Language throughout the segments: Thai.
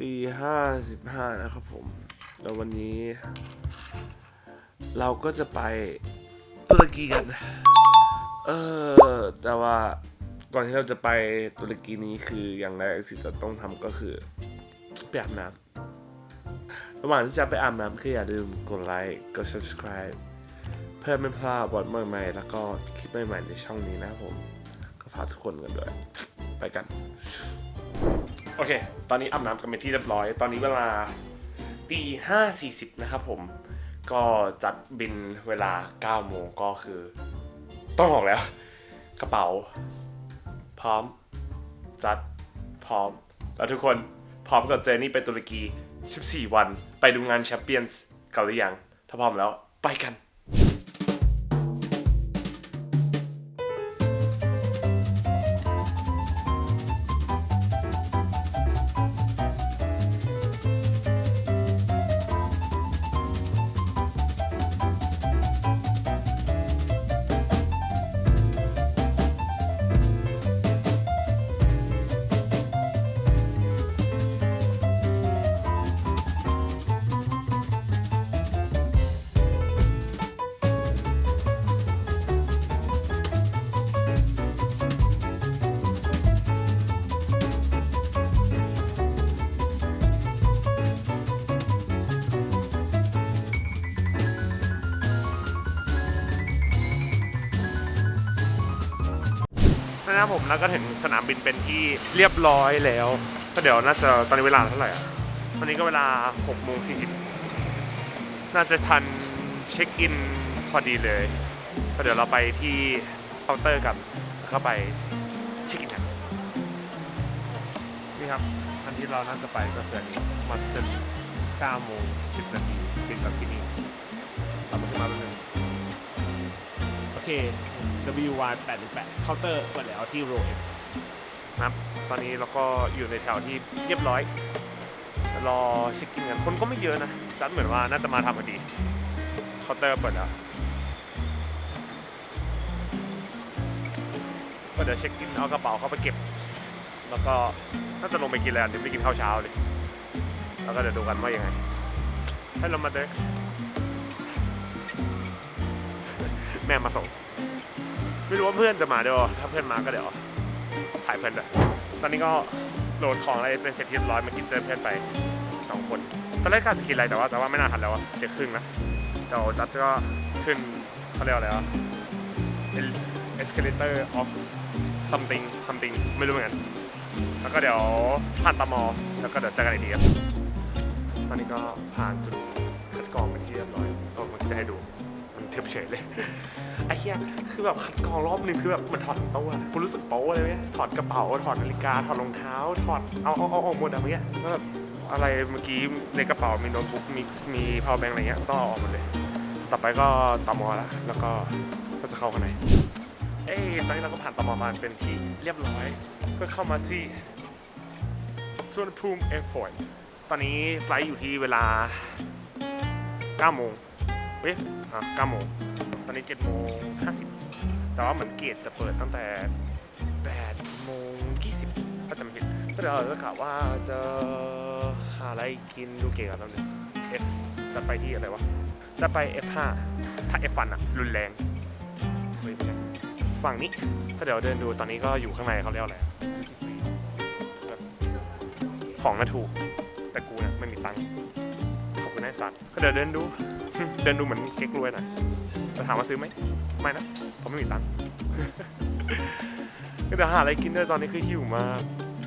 ตีห้าสิบห้านะครับผม แล้ววันนี้ เราก็จะไปตุรกีกัน เออ แต่ว่าก่อนที่เราจะไปตุรกีนี้คืออย่างแรกที่จะต้องทำก็คือไปอาบน้ำระหว่างที่จะไปอาบน้ำก็อย่าลืมกดไลค์ กด subscribe เพื่อไม่พลาดบทใหม่ๆแล้วก็คลิปใหม่ๆในช่องนี้นะครับผม ก็ฝากทุกคนกันด้วย ไปกัน อเค ตอนนี้อาบน้ำกันเป็นที่เรียบร้อย ตอนนี้เวลาตีห้าสี่สิบนะครับผม ก็จัดบินเวลาเก้าโมงก็คือ ต้องออกแล้ว กระเป๋า พร้อม จัด พร้อม แล้วทุกคนพร้อมกับเจนี่ไปตุรกี 14 วัน ไปดูงานแชมเปี้ยนส์กันหรือยัง ถ้าพร้อมแล้วไปกัน นะครับผมแล้วก็ถึงสนามบินเป็นที่เรียบร้อยแล้วก็เดี๋ยวน่าจะตอนนี้เวลาเท่าไหร่อะตอนนี้ก็เวลา6โมง40น่าจะทันเช็คอินพอดีเลยก็เดี๋ยวเราไปที่เคาน์เตอร์กับเข้าไปเช็คอินกันนี่ครับอันที่เราน่าจะไปก็คืออันนี้มัสเกิล9โมง10นาทีบินจากที่นี่เรามาถึงมาเป็นง เค WY 8 8เคาน์เตอร์เปิดแล้วที่โรเอ็มครับ ตอนนี้เราก็อยู่ในแถวที่เรียบร้อย รอเช็คอินกัน คนก็ไม่เยอะนะ จัดเหมือนว่าน่าจะมาทำพอดีเคาน์เตอร์เปิดแล้ว ก็เดี๋ยวเช็คอินเอากระเป๋าเข้าไปเก็บ แล้วก็น่าจะลงไปกินแล้วเดี๋ยวไปกินข้าวเช้าเลย แล้วก็เดี๋ยวดูกันว่ายังไงให้เรามาเด้อ ม่มาส่ง ไม่รู้ว่าเพื่อนจะมาด้วยวถ้าเพื่อนมาก็เดี๋ยวถ่ายเพื่อนด้วยตอนนี้ก็โหลดของอะไรเป็นเสร็จเรียบร้อยมากินเจอเพื่อนไปสองคนตอนแรกกะจะกินอะไรแต่ว่าแต่ว่าไม่น่าทันแล้วอะเจ็ดครึ่งนะเดี๋ยวจัดก็ขึ้นเขาเรียกว่าอะไรวะ escalator of something something ไม่รู้เหมือนกันแล้วก็เดี๋ยวผ่านตมแล้วก็เดี๋ยวเจอกันอีกทีครับตอนนี้ก็ผ่านจุดคัดกรองเป็นที่เรียบร้อยเออมันจะให้ดู เทียบเฉยเลยไอ้เหี้ยคือแบบคัดกรองรอบหนึงคือแบบเหมันถอดทั้อะคุณรู้สึกโป๊ะเลยไหมถอดกระเป๋าถอดนาฬิกาถอดรองเท้า ถอดเอาเอาเอาออกหมดอะเมื่อกี้ก็แบบอะไรเมื่อกี้ในกระเป๋ามีโน้ตบุ๊กมีมี power bank อะไรเงี้ยต้องเอาออกหมดเลย ต่อไปก็ตมอละแล้วก็ก็จะเข้าข้างในเอ้ยตอนนี้เราก็ผ่านตมมาเป็นที่เรียบร้อยเพื่อเข้ามาที่สุวรรณภูมิแอร์พอร์ตตอนนี้ไฟล์อยู่ที่เวลา9โมง เว้ยอะ9โมงตอนนี้7โมง50แต่ว่าเหมือนเกตจะเปิดตั้งแต่8โมง20ถ้าจำไม่ผิดก็เดี๋ยวเราจะกะว่าจะหาอะไรกินดูเกตกันแล้วนึง F จะไปที่อะไรวะ จะไป F5 ถ้า F1 อะรุนแรงเฮ้ยไม่ใช่ฝั่งนี้ก็เดี๋ยวเดินดูตอนนี้ก็อยู่ข้างในเขาเรียกอะไรอะของน่าถูก แต่กูเนี่ยไม่มีตังค์ ขอบคุณนายสัตว์ก็เดี๋ยวเดินดู เดินดูเหมือนเก๊กรวยหน่อยจะถามว่าซื้อไหมไม่นะผมไม่มีตังค์ก็เดี๋ยวหาอะไรกินด้วยตอนนี้คือหิวมาก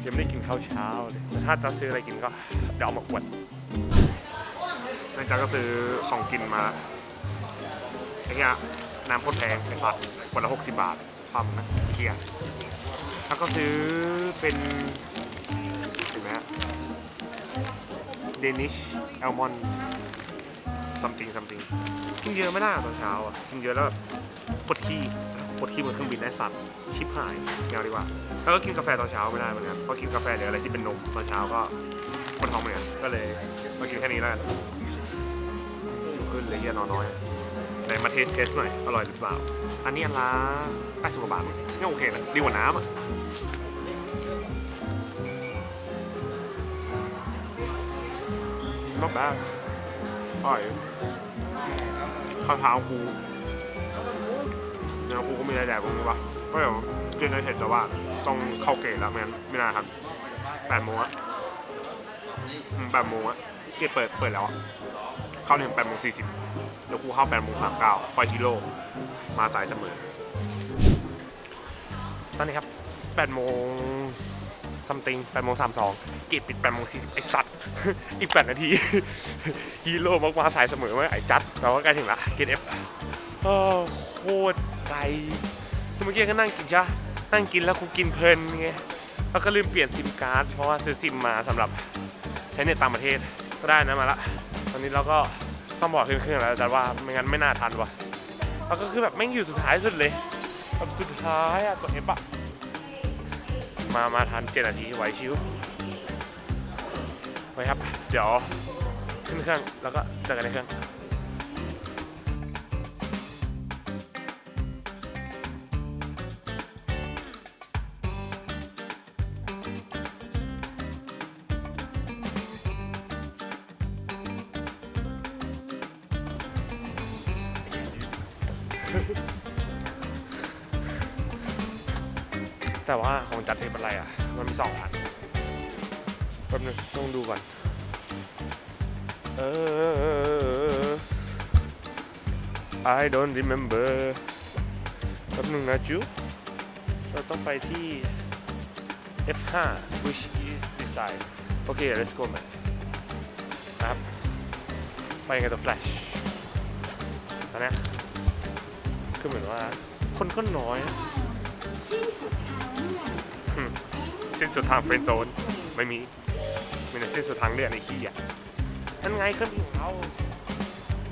ยังไม่ได้กินข้าวเช้าเลยแต่ถ้าจะซื้ออะไรกินก็เดี๋ยวเอามาอวดนายจากก็ซื้อของกินมาไอ้เงี้ยน้ำพ่นแพงไอ้สัตว์ขวดละหกสิบบาทปั๊มนะเกียร์แล้วก็ซื้อเป็น เดนิชแอลมอน something something กินเยอะไม่ได้อะตอนเช้าอะกินเยอะแล้วแบบปวดขี้ปวดขี้บนเครื่องบินได้สัตว์ชิบหายไม่เอาดีกว่า แล้วก็กินกาแฟตอนเช้าไม่ได้เหมือนกันเพราะกินกาแฟหรืออะไรที่เป็นนมตอนเช้าก็ปวดท้องเหมือนกันก็เลยมากินแค่นี้แล้วกันสิวขึ้นเลยเฮียนอนน้อยไหนมาเทสเทสหน่อยอร่อยหรือเปล่า อันนี้อันละ80กว่าบาทนี่โอเคนะดีกว่าน้ำอะ นอกบ้างอร่อยข้าวเท้ากูเนื้อกูก็มีอะไรแดกตรงนี้วะก็เดี๋ยวกินในเห็ดแต่ว่าต้องเข้าเกตแล้วไม่งั้นไม่น่าทันแปดโมงอะแปดโมงอะเกตเปิดเปิดแล้วอะเข้าถึงแปดโมงสี่สิบแล้วกูเข้าแปดโมงสามเก้าปล่อยทีโลมาสายเสมอ ตอนนี้ครับ8โมง ซัมติง8โมง32เกตปิด8โมง40ไอสัตว์ อีก8นาที ฮีโร่มากมาสายเสมอเว้ยไอจัดเราก็ใกล้ถึงละเกตเอฟโคตรไกลเมื่อกี้ก็นั่งกินจ้ะนั่งกินแล้วกูกินเพลินไงแล้วก็ลืมเปลี่ยนซิมการ์ดเพราะว่าซื้อซิมมาสำหรับใช้เน็ตต่างประเทศก็ได้นะมาละตอนนี้เราก็ต้องบอกเครื่องแล้วจัดว่าไม่งั้นไม่น่าทันวะแล้วก็คือแบบแม่งอยู่สุดท้ายสุดเลยแบบสุดท้ายอะตัวเอฟอะ มามาทันเจ็ดนาทีไหวชิวไว้ครับ เดี๋ยวขึ้นเครื่องแล้วก็เจอกันในเครื่อง แต่ว่าของจัดเทปอะไรอะ มันมีสองอันแป๊บนึงต้องดูก่อน เออ I don't remember แป๊บนึงนะจูเราต้องไปที่ F5 which is this side โอเค let's go man นะครับ ไปกันตัว Flash ตอนเนี้ยคือเหมือนว่าคนก็น้อย สิ้นสุดทางเฟรนด์โซนไม่มีมีแต่สิ้นสุดทางเลือดในขี้อะนั่นไงเครื่องบินของเรา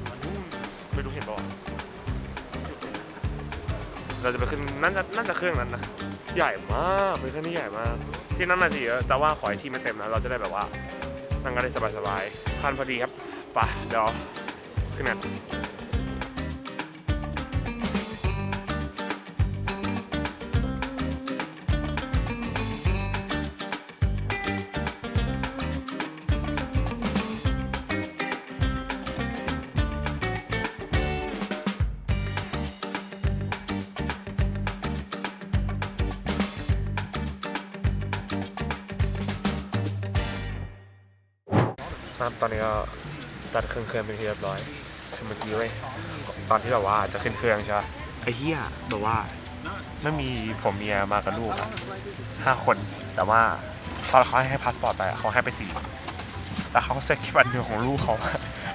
มันนู่นไม่รู้เห็นบ่เราจะไปขึ้นน่าจะน่าจะเครื่องนั้นนะใหญ่มากเป็นเครื่องที่ใหญ่มากที่นั่นนาทีจะว่าขอให้ที่ไม่เต็มนะเราจะได้แบบว่านั่งกันได้สบายๆพันพอดีครับไป่ะเดี๋ยวขึ้นกัน เครื่องเครื่องเป็นที่เรียบร้อยคือเมื่อกี้เว้ยตอนที่แบบว่าจะขึ้นเครื่องใช่ปะไอ้เหี้ยแบบว่าไม่มีผมเมียมากับลูกอะห้าคนแต่ว่าตอนเขาให้พาสปอร์ตไปอะเขาให้ไปสี่แล้วเขาก็เซ็ตแค่บัตรเดียวของลูกเขา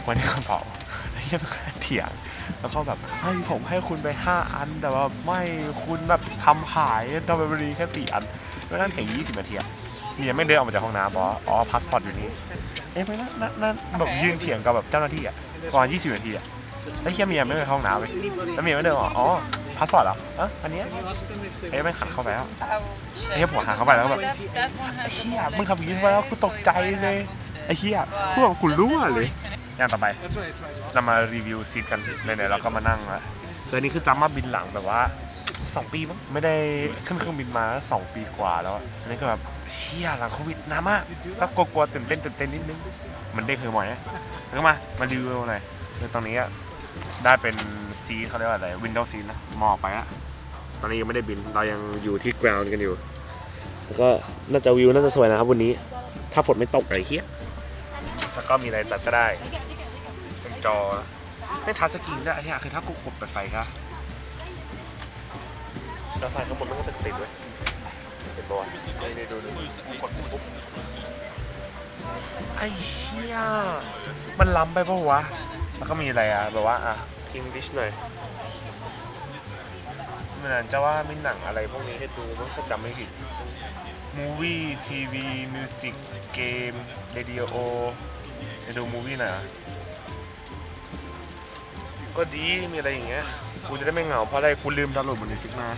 ว้ในกระเป๋าไอ้เหี้ยมันก็เถียงแล้วก็แบบให้ผมให้คุณไปห้าอัน แต่ว่าไม่คุณแบบทำหายดับเบิลรีแค่สี่อันไม่นั่นเถียงยี่สิบนาทีอะเมียไม่เดินออกมาจากห้องน้ำบอกอ๋อพาสปอร์ตอยู่นี่ อ๊ะไม่นั่นนั่นนั่นแบบยืนเถียงกับแบบเจ้าหน้าที่อะก่อน20นาทีอะแล้วเฮียเมียไม่ไปเข้าห้องน้ำเลยแล้วเมียไม่เดินออกอ๋อพาสปอร์ตเหรออะอันเนี้ยเอ๊ะไม่ขันเข้าไปแล้ว I will ไอ้เฮียผัวหันเข้าไปแล้วก็แบบ That, that one ไอ้ has เฮียมึงทำอย่างนี้ทำไมแล้วกูตกใจเลยไอ้เฮียพวกกูรู้อะเลยอย่างต่อไปเรามารีวิวซีทกันเลยเนี่ยเราก็มานั่งละเออนี่คือจำมาบินหลังแบบว่า 2 ปีมั้งไม่ได้ขึ้นเครื่องบินมา 2 ปีกว่าแล้วอะอันนี้ก็แบบ เชี่ยหลังโควิดนานมากก็กลัวๆตื่นเต้นตื่นเต้นนิดนึงมันเด้งคือหมอยนะแล้วมามารีวิวหน่อยคือตรงนี้อะได้เป็นซีเขาเรียกว่าอะไรวินโดว์ซีนะมองออกไปอะตอนนี้ยังไม่ได้บินเรายังอยู่ที่ ground กันอยู่แล้วก็น่าจะวิวน่าจะสวยนะครับวันนี้ ถ้าฝนไม่ตกอะไรเฮี้ยแล้วก็มีอะไรจัดก็ได้เป็นจอไม่ทัชสกรีนด้วยไอ้เหี้ยคือถ้ากูกดเปิดไฟครับแล้วไฟข้างบนมันก็จะติดไว้ย เห็นปะวะนี่นี่ดูดูกดปุ๊บไอ้เหี้ยมันล้ำไปปะวะ แล้วก็มีอะไรอะ แบบว่าอะพิงดิชหน่อยเหมือนจะว่ามีหนังอะไรพวกนี้ให้ดูมันก็จำไม่ผิดมูวี่ทีวีมิวสิกเกมเรดิโอจะดูมูวี่หน่อยอะก็ดีมีอะไรอย่างเงี้ยกูจะได้ไม่เหงาเพราะอะไรกูลืมดาวน์โหลดบนเน็ตฟลิกมา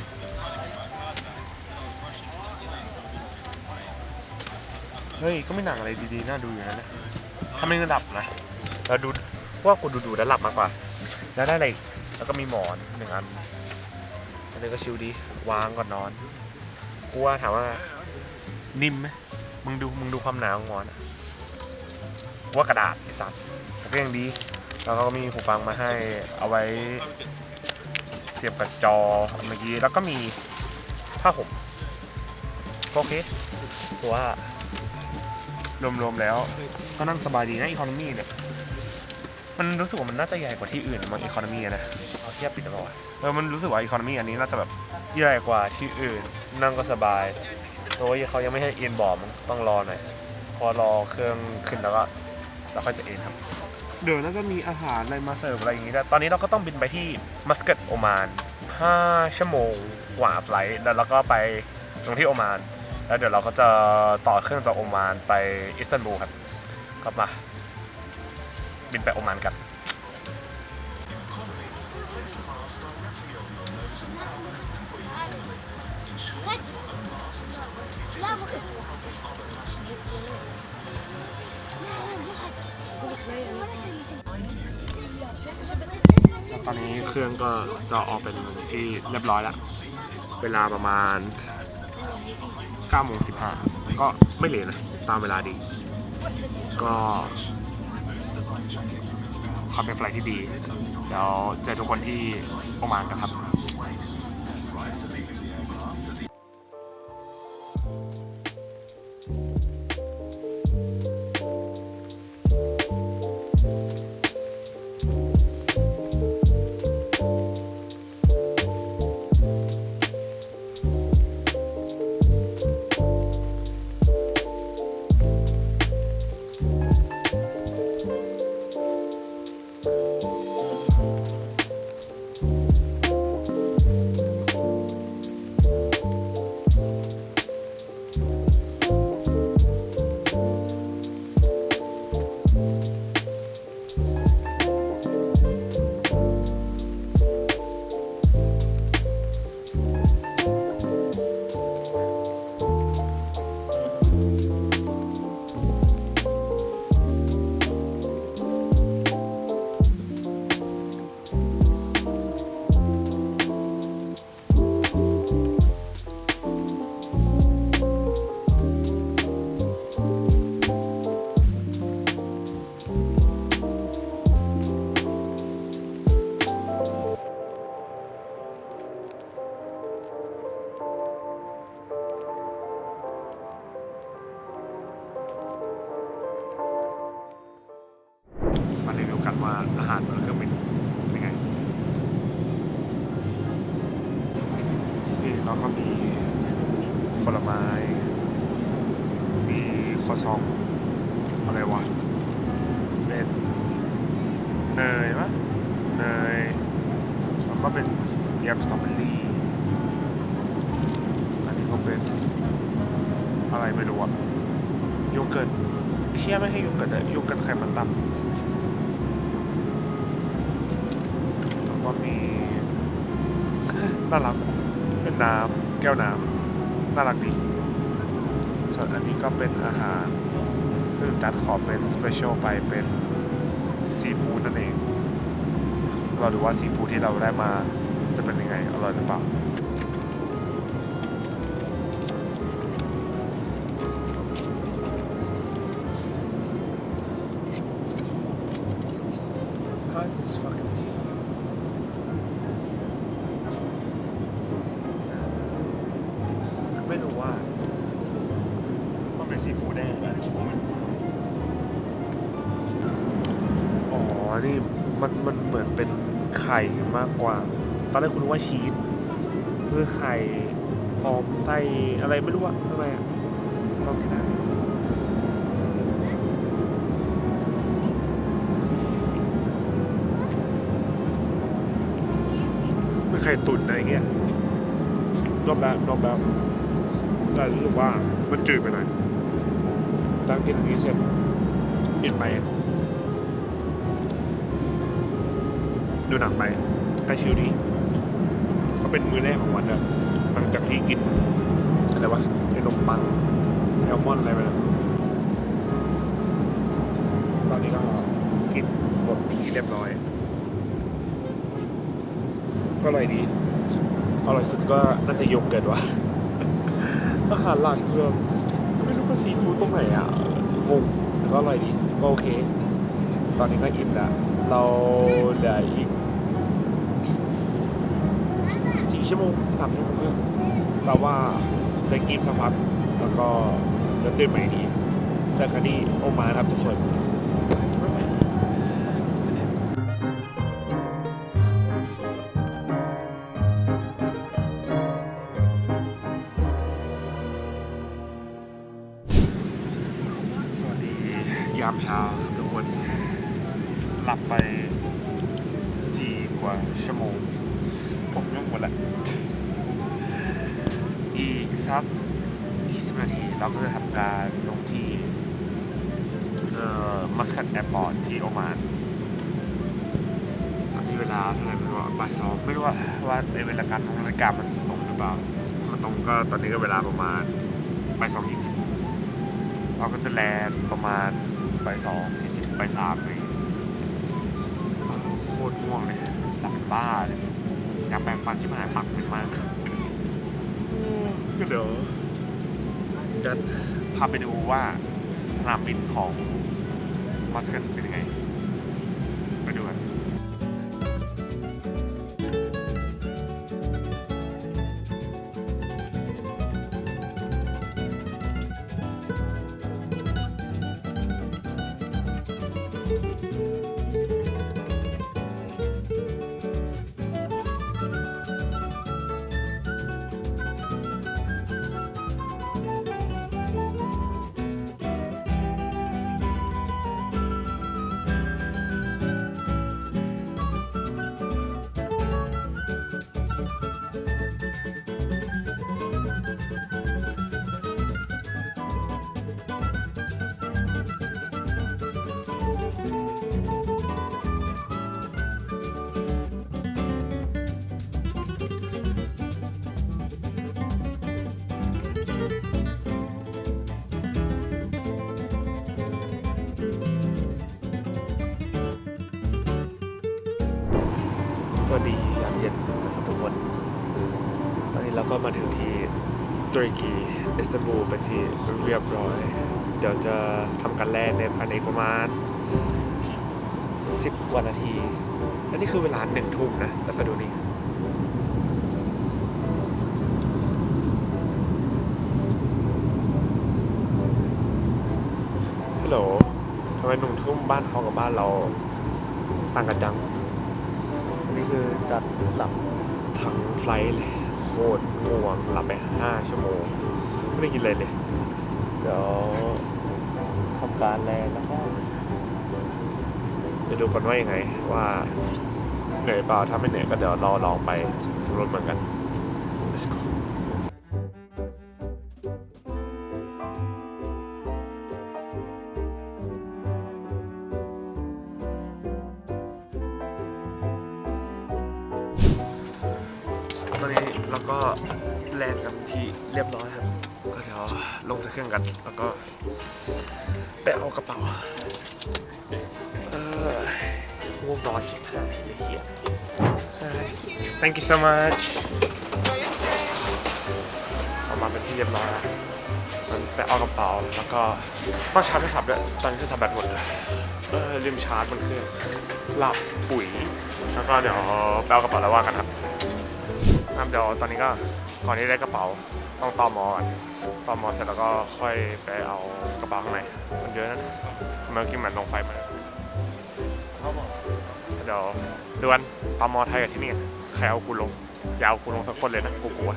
เฮ้ย ก็ไม่หนังอะไรดีๆ น่าดูอยู่นะเนี่ยถ้าไม่หลับนะ เราดูว่ากูดูๆแล้วหลับมากกว่า แล้วได้อะไรอีกแล้วก็มีหมอนหนึ่งอัน อันนี้ก็ชิลดี วางก่อนนอน กูว่าถามว่า นิ่มไหมมึงดู มึงดูความหนาของหมอนอะว่ากระดาษไอ้สัตว์ก็ยังดี แล้วเขาก็มีหูฟังมาให้เอาไว้ เสียบกับจอเมื่อกี้ แล้วก็มีผ้าห่มก็โอเคถือว่า รวมๆแล้ว ก็นั่งสบายดีนะอี o ค n นมีเนี่ย มันรู้สึกว่ามันน่าจะใหญ่กว่าที่อื่นมั้งอี o ค n นมีนะเอาเทียบปิดหรือเปล่าวะเออมันรู้สึกว่าอี o ค n นมีอันนี้น่าจะแบบใหญ่กว่าที่อื่น นั่งก็สบายโอ้ยเขายังไม่ให้เอ็นบอร์มต้องรอหน่อยพอรอเครื่องขึ้นแล้วก็เราค่อยจะเอ็นครับเดี๋ยวน่าจะมีอาหารอะไรมาเสิร์ฟอะไรอย่างงี้ด้วยตอนนี้เราก็ต้องบินไปที่มัสกัตโอมาน 5 ชั่วโมงกว่าไฟล์แล้วเราก็ไปตรงที่โอมาน แล้วเดี๋ยวเราก็จะต่อเครื่องจากโอมานไปอิสตันบูลครับกลับมา บินไปโอมานกันตอนนี้เครื่องก็จะออกเป็นที่เรียบร้อยแล้ว เวลาประมาณ 9โมง15 ก็ไม่เลทนะ ตามเวลาดี ก็ความเป็นไฟลท์ที่ดี เดี๋ยวเจอทุกคนที่โอมานกันครับ ว่าอาหารบนเครื่องบินเป็นไงนี่เราก็มีผลไม้ มีคอซองอะไรวะเป็นเนยปะเนยแล้วก็เป็นแยมสตรอเบอรี่อันนี้ก็เป็นอะไรไม่รู้อะโยเกิร์ตเชี่ยไม่ให้โยเกิร์ตเลยโยเกิร์ตไข่มันต่ำ แล้วก็มี น่ารัก เป็นน้ำแก้วน้ำน่ารักดี ส่วนอันนี้ก็เป็นอาหาร ซึ่งจัดขอเป็นสเปเชียลไปเป็นซีฟู้ดนั่นเอง เราดูว่าซีฟู้ดที่เราได้มาจะเป็นยังไงอร่อยหรือเปล่า ชีสคือไข่พร้อมไส้อะไรไม่รู้อะข้างในอะลองกินนะเป็นไข่ตุ๋นอะไรเงี้ยรอบแล้วรอบแล้วแต่รู้สึกว่ามันจืดไปหน่อยตั้งกินนนี้เสร็จกินไปดูหนังไปก็ชิลดี เป็นมื้อแรกของวันอะหลังจากที่กินอะไรวะขนมปังแอลมอนด์อะไรไปแล้วตอนนี้ก็กินหมดที่เรียบร้อย ก็อร่อยดีอร่อยสุดก็น่าจะโยเกิร์ตว่ะอาหารหลักคือไม่รู้ว่าซีฟู้ดตรงไหนอะงงแต่ก็อร่อยดี ก็โอเค ตอนนี้ก็อิ่มแล้วเราเหลืออีกสี่ ชั่วโมงสามชั่วโมงครึ่งก็ว่าจะกินสักพักแล้วก็เริ่มตื่นใหม่ดีเจอกันที่โอมานครับทุกคน นาฬิกามันตรงหรือเปล่า มันตรงก็ตอนนี้ก็เวลาประมาณบ่ายสองยี่สิบเราก็จะแลนด์ประมาณบ่ายสองสี่สิบบ่ายสามเลยโคตรง่วงเลยหลับเป็นบ้าเลยอยากแปรงฟันชิบหายปากเป็นมากก็เดี๋ยวจะพาไปดูว่าสนามบินของมัสกัตเป็นยังไง ตุรกีอิสตันบูลเป็นที่เรียบร้อย เดี๋ยวจะทำการแล่นในภายในประมาณ 10กว่านาที และนี่คือเวลาหนึ่งทุ่มนะแล้วก็ดูนี่ฮัลโหลทำไมหนึ่งทุ่มบ้านเขากับบ้านเราต่างกันจัง นี่คือจัดหลับทั้งไฟลท์เลยโค ตรง่วงหลับไปห้าชั่วโมง ไม่ได้กินอะไรเลย เดี๋ยวทำการแลนแล้วก็จะดูก่อนว่ายังไง ว่าเหนื่อยเปล่าถ้าไม่เหนื่อยก็เดี๋ยวรอลองไปสำรวจเหมือนกัน let's go แลนด์กันที่เรียบร้อยครับ ก็เดี๋ยวลงจากเครื่องกันแล้วก็ไปเอากระเป๋าเออง่วงนอนชิบหายเลยเหี้ย Thank you so much เอามาเป็นที่เรียบร้อยแล้วมันไปเอากระเป๋าแล้วก็ต้องชาร์จโทรศัพท์ด้วยตอนนี้โทรศัพท์แบตหมดเลยเออลืมชาร์จบนเครื่องหลับปุ๋ย แล้วก็เดี๋ยวไปเอากระเป๋าแล้วว่ากันครับครับเดี๋ยวตอนนี้ก็ ก่อนที่ได้กระเป๋าต้องต่อมอก่อนต่อมอเสร็จแล้วก็ค่อยไปเอากระเป๋าข้างในมันเยอะนะเมื่อกี้เหมือนลงไฟมาเขาบอกเดี๋ยวดวนต่อมอไทยกับที่นี่ใครเอากูลงอย่าเอากูลงสักคนเลยนะกูกลัว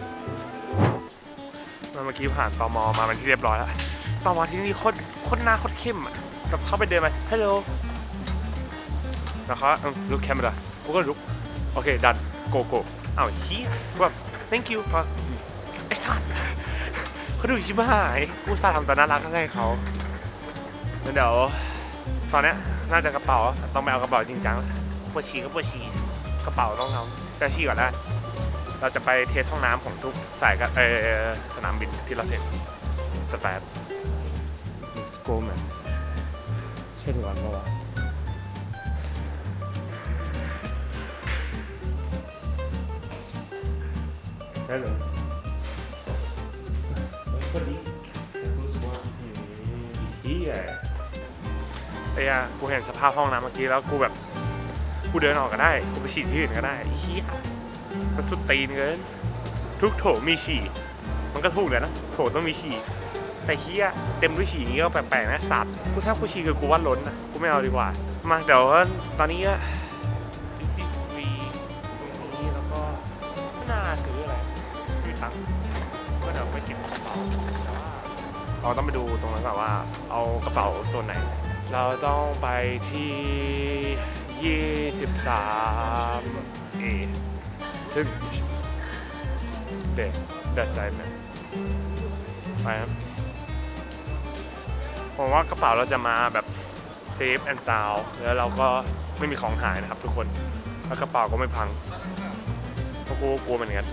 เมื่อกี้ผ่านตอมอมาเป็นที่เรียบร้อยแล้วตอมอที่นี่โคตรโคตรหน้าโคตรเข้มอะแบบเข้าไปเดินมาฮัลโหลแล้วเขาลุกแคมเปญกูก็ลุกโอเคดันโกโก้อ้าวเฮียกูแบบ thank you พอไอ้สัตว์เขาดูชิบหายกูอุตสาห์ทำตัวน่ารักให้เขาเดี๋ยวตอนเนี้ยน่าจะกระเป๋าต้องไปเอากระเป๋าจริงจังปวดฉี่ก็ปวดฉี่กระเป๋าต้องเอาจะฉี่ก่อนแล้วเราจะไปเทสห้องน้ำของทุกสายกับเออสนามบินที่เราเทสแต่แป๊บสโกแมนใช่ถึงวันปะวะได้เลยคนนี้รู้สึกว่าเฮียไอ้ยากูเห็นสภาพห้องน้ำเมื่อกี้แล้วกูแบบกูเดินออกก็ได้กูไปฉี่ที่อื่นก็ได้ไอ้เฮียมันสุดตีนเกิน ทุกโถมีฉี่ มันก็ถูกเลยนะ โถต้องมีฉี่ แต่เฮียเต็มด้วยฉี่อย่างงี้ก็แปลกๆนะสัตว์กูถ้ากูฉี่คือกูว่าล้นนะกูไม่เอาดีกว่า มาเดี๋ยวตอนนี้ เราต้องไปดูตรงนั้นก่อนว่าเอากระเป๋าโซนไหน เราต้องไปที่ 23 A ซึ่งเด็กเด็ดใจไหมไปครับผมว่ากระเป๋าเราจะมาแบบเซฟแอนด์ซาวแล้วเราก็ไม่มีของหายนะครับทุกคน แล้วกระเป๋าก็ไม่พังเพราะกูกลัวเหมือนกัน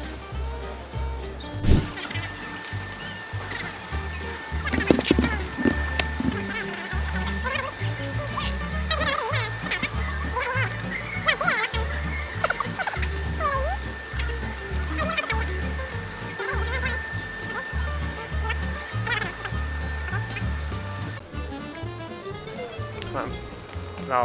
เรา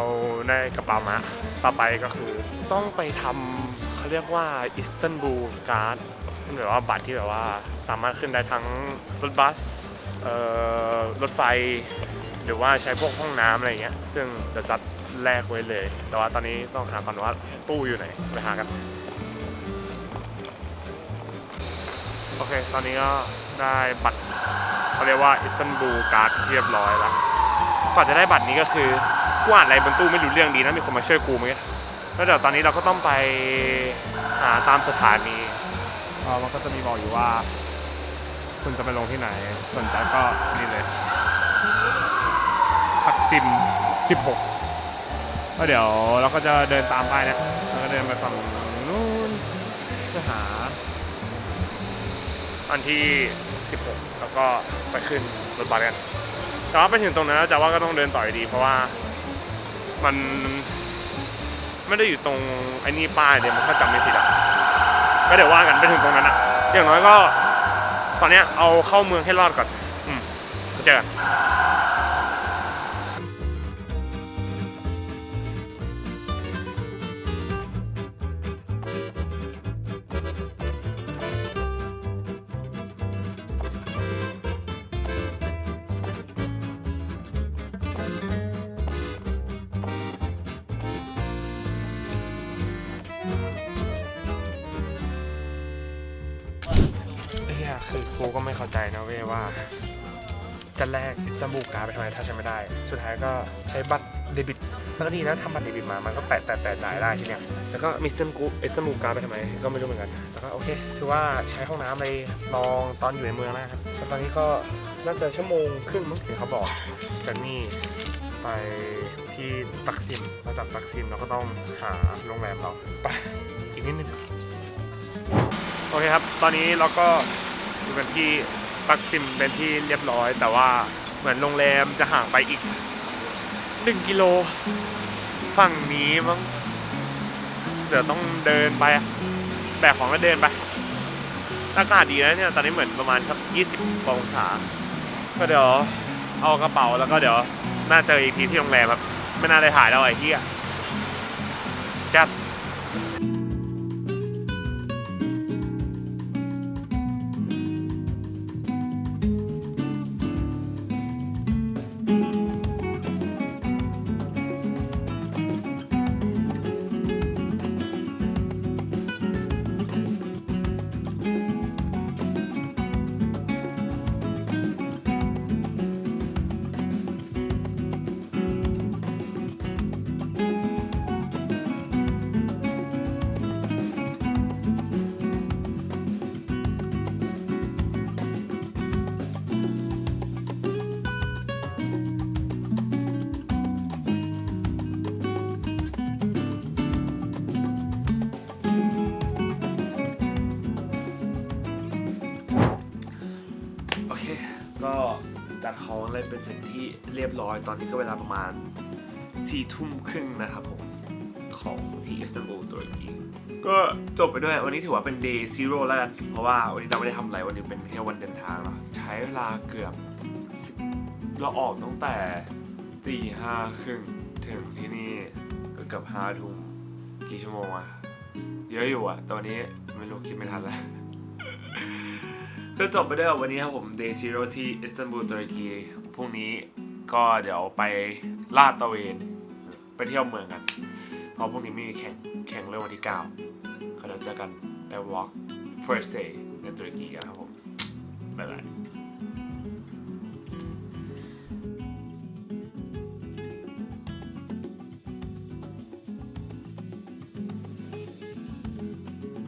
ได้กระเป๋ามาต่อไปก็คือ ต้องไปทำเขาเรียกว่าอิสตันบูลการ์ดเป็นแบบว่าบัตรที่แบบว่าสามารถขึ้นได้ทั้งรถบัสรถไฟ หรือว่าใช้พวกห้องน้ำอะไรอย่างเงี้ย ซึ่งจะจัดแลกไว้เลย แต่ว่าตอนนี้ต้องหาก่อนว่าตู้อยู่ไหน ไปหากัน โอเค ตอนนี้ก็ได้บัตรเขาเรียกว่าอิสตันบูลการ์ดเรียบร้อยแล้วก่อนจะได้บัตรนี้ก็คือ กูอ่านอะไรบนตู้ไม่รู้เรื่องดีนะมีคนมาช่วยกูมื่อกี้แล้วเดี๋ยวตอนนี้เราก็ต้องไปหาตามสถานีเออมันก็จะมีบอกอยู่ว่า คุณจะไปลงที่ไหนสนใจก็นี่เลยทักซิม 16 ก็เดี๋ยวเราก็จะเดินตามไปนะแล้วก็เดินไปฝั่งนู้นเพื่อหา อันที่ 16 แล้วก็ไปขึ้นรถบัสกันแต่ว่าไปถึงตรงนั้นแล้วจะว่าก็ต้องเดินต่ออยู่ดี เพราะว่า มันไม่ได้อยู่ตรงไอ้นี่ป้ายเดี๋ยวมันถ้าจำไม่ผิดอะก็เดี๋ยวว่ากันไปถึงตรงนั้นอะอย่างน้อยก็ ตอนเนี้ยเอาเข้าเมืองให้รอดก่อน อืมเจอกัน การ์ดไปทำไมถ้าใช้ไม่ได้ สุดท้ายก็ใช้บัตรเดบิตแล้วก็ดีนะทำบัตรเดบิตมามันก็แปะแปะแปะจ่ายได้ทีเนี้ยแล้วก็มิสเตอร์กูเอิสตันบูการ์ดไปทำไมก็ไม่รู้เหมือนกันแล้วก็โอเคถือว่าใช้ห้องน้ำไปลองตอนอยู่ในเมืองนะครับตอนนี้ก็น่าจะชั่วโมงครึ่งมั้งเห็นเขาบอกจากนี่ไปที่ตักซิมมาจากตักซิมเราก็ต้องหาโรงแรมเราไปอีกนิดนึงโอเคครับ ตอนนี้เราก็อยู่กันที่ปักซิมเป็นที่เรียบร้อยแต่ว่า เหมือนโรงแรมจะห่างไปอีกหนึ่งกิโล ฝั่งนี้มั้งเดี๋ยวต้องเดินไปแบกของก็เดินไปอากาศดีนะเนี่ยตอนนี้เหมือนประมาณสักยี่สิบองศาก็เดี๋ยวเอากระเป๋าแล้วก็เดี๋ยวน่าเจออีกทีที่โรงแรมครับ ไม่น่าได้ถ่ายแล้วไอ้เหี้ยจัด รียบร้อย ตอนนี้ก็เวลาประมาณสี่ทุ่มครึ่งนะครับผม ของที่อิสตันบูลตุรกีก็จบไปด้วยวันนี้ถือว่าเป็น day zero แล้วกันเพราะว่าวันนี้เราไม่ได้ทำอะไรวันนี้เป็นแค่วันเดินทางเนาะใช้เวลาเกือบเราออกตั้งแต่ตีห้าครึ่งถึงที่นี่ก็เกือบห้าทุ่มกี่ชั่วโมงอะเยอะอยู่อะตอนนี้ไม่รู้คิดไม่ทันแล้วก็จบไปด้วยวันนี้ครับผม Day Zero ที่อิสตันบูลตุรกีพรุ่งนี้ ก็เดี๋ยวไปลาดตะเวนไปเที่ยวเมืองกัน เพราะพรุ่งนี้มีแข่งแข่งเรื่องวันที่ 9 ก็เดี๋ยวเจอกันใน Walk First Day ในตุรกีกันครับผมบ๊ายบาย